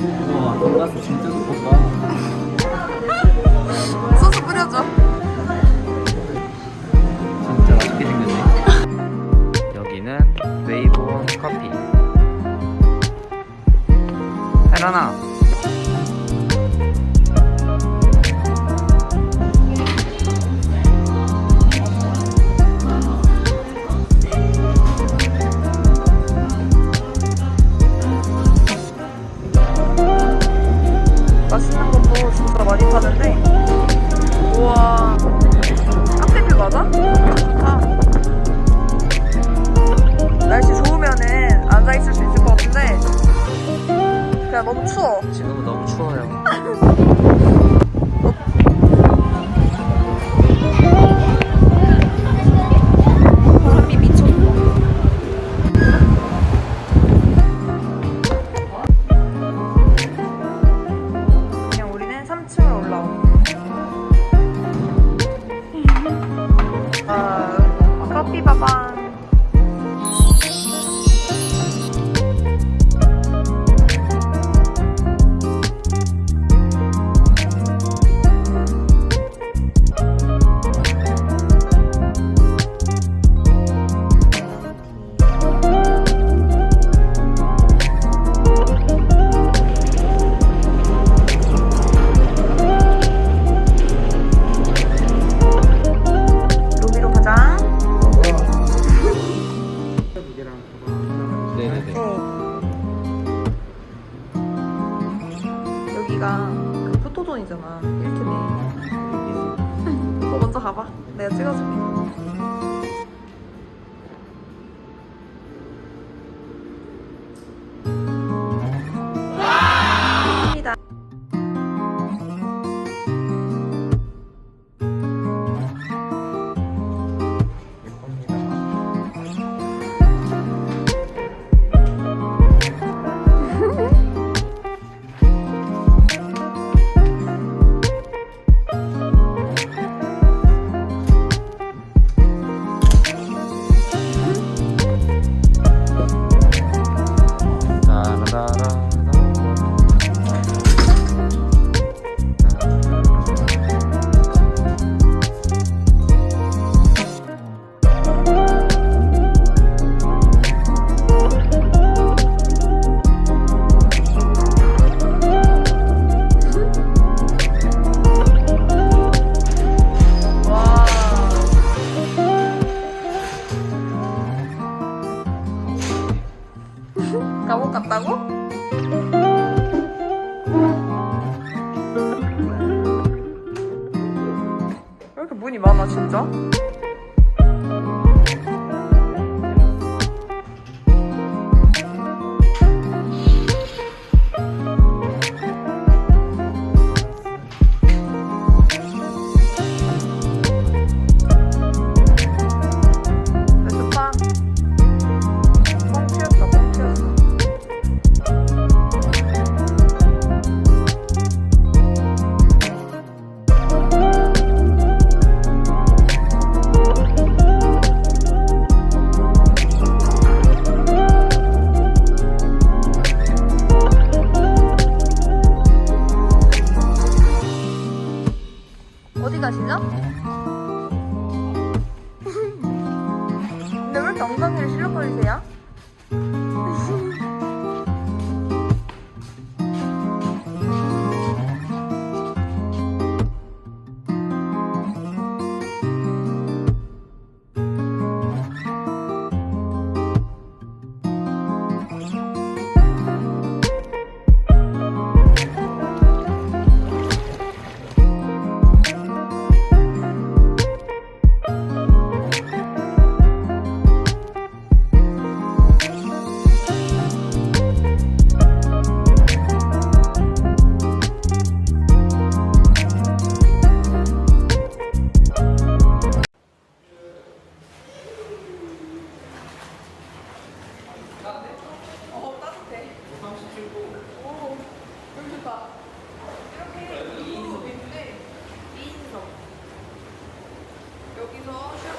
우와 돈가스 진짜 좋겠다 소스 뿌려줘. 진짜 맛있게 생겼네. 여기는 웨이보원 커피. 헤라나 여기가 그 포토존이잖아 1층에 너 먼저 가봐 내가 찍어줄게 음. 진짜? 보이세요? 그리고 오 그러니까 이렇게 이렇게 이인석인데 이인석 여기서